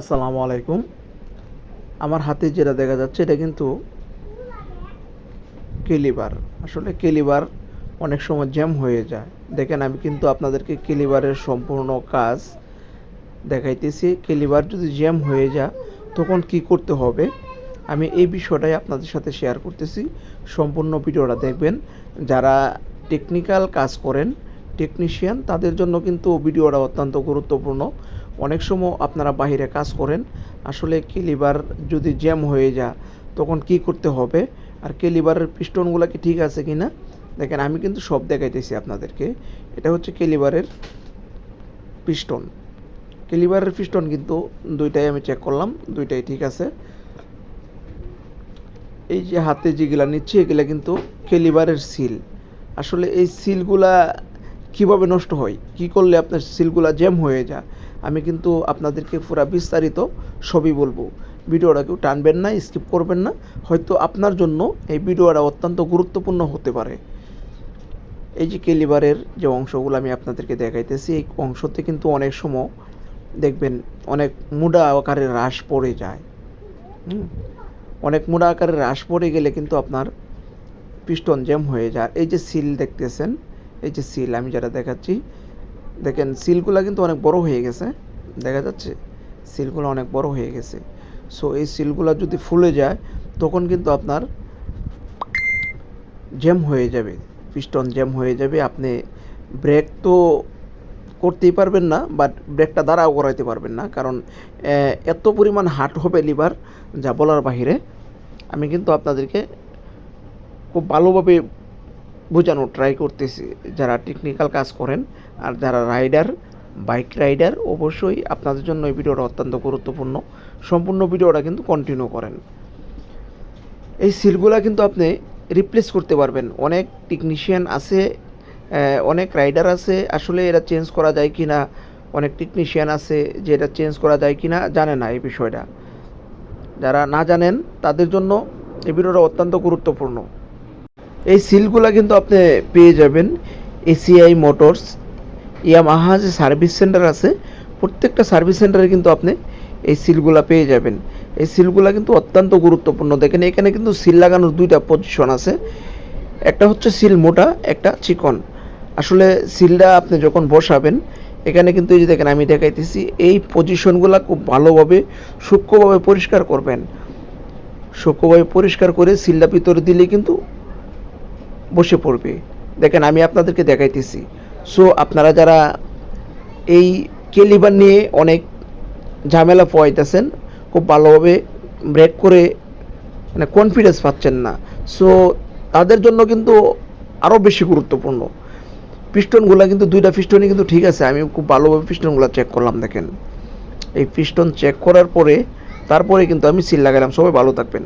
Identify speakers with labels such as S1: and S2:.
S1: আসসালামু আলাইকুম। আমার হাতে যেটা দেখা যাচ্ছে, এটা কিন্তু কেলিবার। আসলে কেলিবার অনেক সময় জ্যাম হয়ে যায়। দেখেন, আমি কিন্তু আপনাদেরকে কেলিবারের সম্পূর্ণ কাজ দেখাইতেছি। কেলিবার যদি জ্যাম হয়ে যায়, তখন কি করতে হবে? আমি এই বিষয়টাই আপনাদের সাথে শেয়ার করতেছি। সম্পূর্ণ ভিডিওটা দেখবেন। যারা টেকনিক্যাল কাজ করেন টেকনিশিয়ান তাদের জন্য কিন্তু ভিডিওটা অত্যন্ত গুরুত্বপূর্ণ। অনেক সময় আপনারা বাইরে কাজ করেন, আসলে কেলিবার যদি জ্যাম হয়ে যায়, তখন কি করতে হবে? আর কেলিবারের পিস্টনগুলো কি ঠিক আছে কি না দেখেন, আমি কিন্তু সব দেখাইতেছি আপনাদেরকে। এটা হচ্ছে কেলিবারের পিস্টন। কেলিবারের পিস্টন কিন্তু দুইটাই আমি চেক করলাম, দুইটাই ঠিক আছে। এই যে হাতে যেগুলা নিচ্ছি, এগুলা কিন্তু কেলিবারের সিল। আসলে এই সিলগুলা কীভাবে নষ্ট হয়? কি করলে আপনার সিলগুলা জ্যাম হয়ে যায়? আমি কিন্তু আপনাদেরকে পুরো বিস্তারিত সবই বলব। ভিডিওটা কেউ টানবেন না, স্কিপ করবেন না। হয়তো আপনার জন্য এই ভিডিওটা অত্যন্ত গুরুত্বপূর্ণ হতে পারে। এই যে কেলিবারের যে অংশগুলো আমি আপনাদেরকে দেখাইতেছি, এই অংশতে কিন্তু অনেক সময় দেখবেন অনেক মুডা আকারে হ্রাস পড়ে যায়। অনেক মোটা আকারে হ্রাস পড়ে গেলে কিন্তু আপনার পিস্টন জ্যাম হয়ে যায়। এই যে সিল দেখতেছেন এই যে সিল আমি যেটা দেখাচ্ছি, দেখেন সিলগুলো কিন্তু অনেক বড় হয়ে গেছে, দেখা যাচ্ছে? সিলগুলো অনেক বড় হয়ে গেছে। সো এই সিলগুলো যদি ফুলে যায়, তখন কিন্তু আপনার জ্যাম হয়ে যাবে পিস্টন জ্যাম হয়ে যাবে। আপনি ব্রেক তো করতেই পারবেন না বাট ব্রেকটা দাঁড়াও করাইতে পারবেন না, কারণ এত পরিমাণ হাট হবে লিভার যা বলার বাহিরে, আমি কিন্তু আপনাদেরকে খুব ভালোভাবে বোঝানোর ট্রাই করতেছি, যারা টেকনিক্যাল কাজ করেন আর যারা রাইডার বাইক রাইডার অবশ্যই আপনাদের জন্য এই ভিডিওটা অত্যন্ত গুরুত্বপূর্ণ। সম্পূর্ণ ভিডিওটা কিন্তু কন্টিনিউ করেন। এই সিলগুলা কিন্তু আপনি রিপ্লেস করতে পারবেন। অনেক টেকনিশিয়ান আছে অনেক রাইডার আছে। আসলে এটা চেঞ্জ করা যায় কি না অনেক টেকনিশিয়ান আছে যে এটা চেঞ্জ করা যায় কি না জানে না এই বিষয়টা। যারা না জানেন, তাদের জন্য এই ভিডিওটা অত্যন্ত গুরুত্বপূর্ণ। এই সিলগুলা কিন্তু আপনি পেয়ে যাবেন এসিআই মোটরস ইয়ামাহা যে সার্ভিস সেন্টার আছে, প্রত্যেকটা সার্ভিস সেন্টারে কিন্তু আপনি এই সিলগুলা পেয়ে যাবেন। এই সিলগুলা কিন্তু অত্যন্ত গুরুত্বপূর্ণ। দেখেন, এখানে কিন্তু সিল লাগানোর দুইটা পজিশন আছে। একটা হচ্ছে সিল মোটা, একটা চিকন। আসলে সিলটা আপনি যখন বসাবেন, এখানে কিন্তু এই যে দেখেন, আমি দেখাইতেছি, এই পজিশনগুলো খুব ভালোভাবে, সূক্ষ্মভাবে পরিষ্কার করবেন। সূক্ষ্মভাবে পরিষ্কার করে সিলটা ভিতরে দিলে কিন্তু বসে পড়বে। দেখেন, আমি আপনাদেরকে দেখাইতেছি। সো আপনারা যারা এই কেলিবার নিয়ে অনেক ঝামেলা পোয়াইতেছেন খুব ভালোভাবে ব্রেক করে মানে কনফিডেন্স পাচ্ছেন না। সো তাদের জন্য কিন্তু আরও বেশি গুরুত্বপূর্ণ। পিস্টনগুলো কিন্তু, দুইটা পিস্টনই কিন্তু ঠিক আছে। আমি খুব ভালোভাবে পিস্টনগুলো চেক করলাম, দেখেন। এই পিস্টন চেক করার পরে, তারপরে কিন্তু আমি সিল লাগালাম সবাই ভালো থাকবেন।